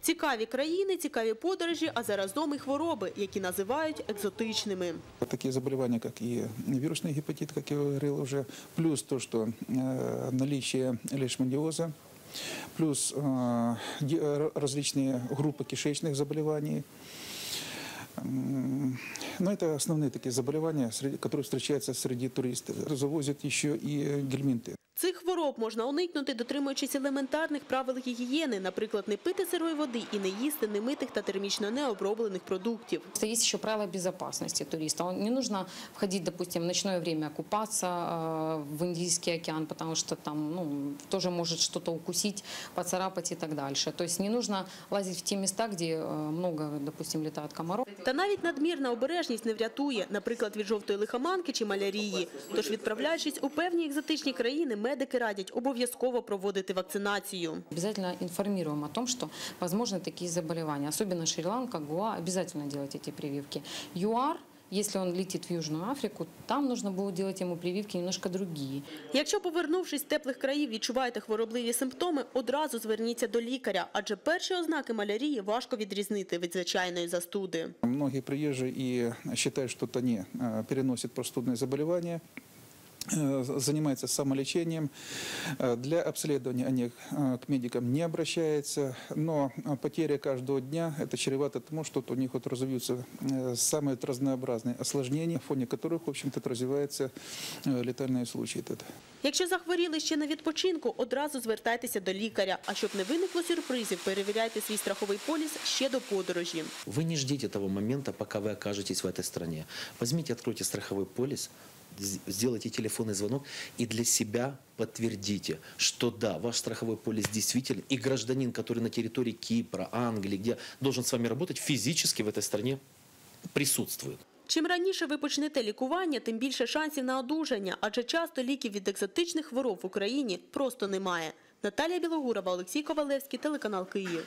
Цікаві країни, цікаві подорожі, а заразом і хвороби, які називають екзотичними. Такие заболевания, как и вирусный гепатит, как я говорил уже, плюс то, что э, наличие лишмандиоза, плюс э, ди- р- различные группы кишечных заболеваний. М, Но это основные такие заболевания, среди- которые встречаются среди туристов. Завозят еще и гельминты. Цих хвороб можна уникнути, дотримуючись елементарних правил гігієни, наприклад, не пити сирої води і не їсти немитих та термічно необроблених продуктів. Просто есть еще правила безопасности туриста. Не нужно входить, допустим, в ночное время купаться э, в Индийский океан, потому что там ну, тоже может что-то укусить, поцарапать и так дальше. То есть не нужно лазить в те места, где э, много, допустим, летают комаров. Та навіть надмірна обережність не врятує, наприклад, від жовтої лихоманки чи малярії. Тож, відправляючись у певні екзотичні країни, медики радять обов'язково проводити вакцинацію. Обязательно информируем о том, что возможны такие заболевания. Особенно Шри-Ланка, Гуа, обязательно делать эти прививки. ЮАР, если он летит в Южную Африку, там нужно будет делать ему прививки немножко другие. Якщо, повернувшись з теплих країв, відчуваєте хворобливі симптоми, одразу зверніться до лікаря, адже перші ознаки малярії важко відрізнити від звичайної застуди. Многие приезжие и считают, что это они э, переносят простудные заболевания, э, занимаются самолечением. Э, Для обследования они э, к медикам не обращаются, но э, потеря каждого дня это чревато тому, что у них вот развьются э, самые вот разнообразные осложнения, в фоне которых, в общем-то, развиваются э, летальные случаи. Это. Якщо захворіли ще на відпочинку, одразу звертайтеся до лікаря. А щоб не виникло сюрпризів, перевіряйте свій страховий поліс ще до подорожі. Вы не ждите того момента, пока вы окажетесь в этой стране. Возьмите, откройте страховой полис, з- сделайте телефонный звонок и для себя подтвердите, что да, ваш страховой полис действительно, и гражданин, который на территории Кипра, Англии, где должен с вами работать, физически в этой стране присутствует. Чим раніше ви почнете лікування, тим більше шансів на одужання, адже часто ліків від екзотичних хвороб в Україні просто немає. Наталія Білогурова, Олексій Ковалевський, телеканал Київ.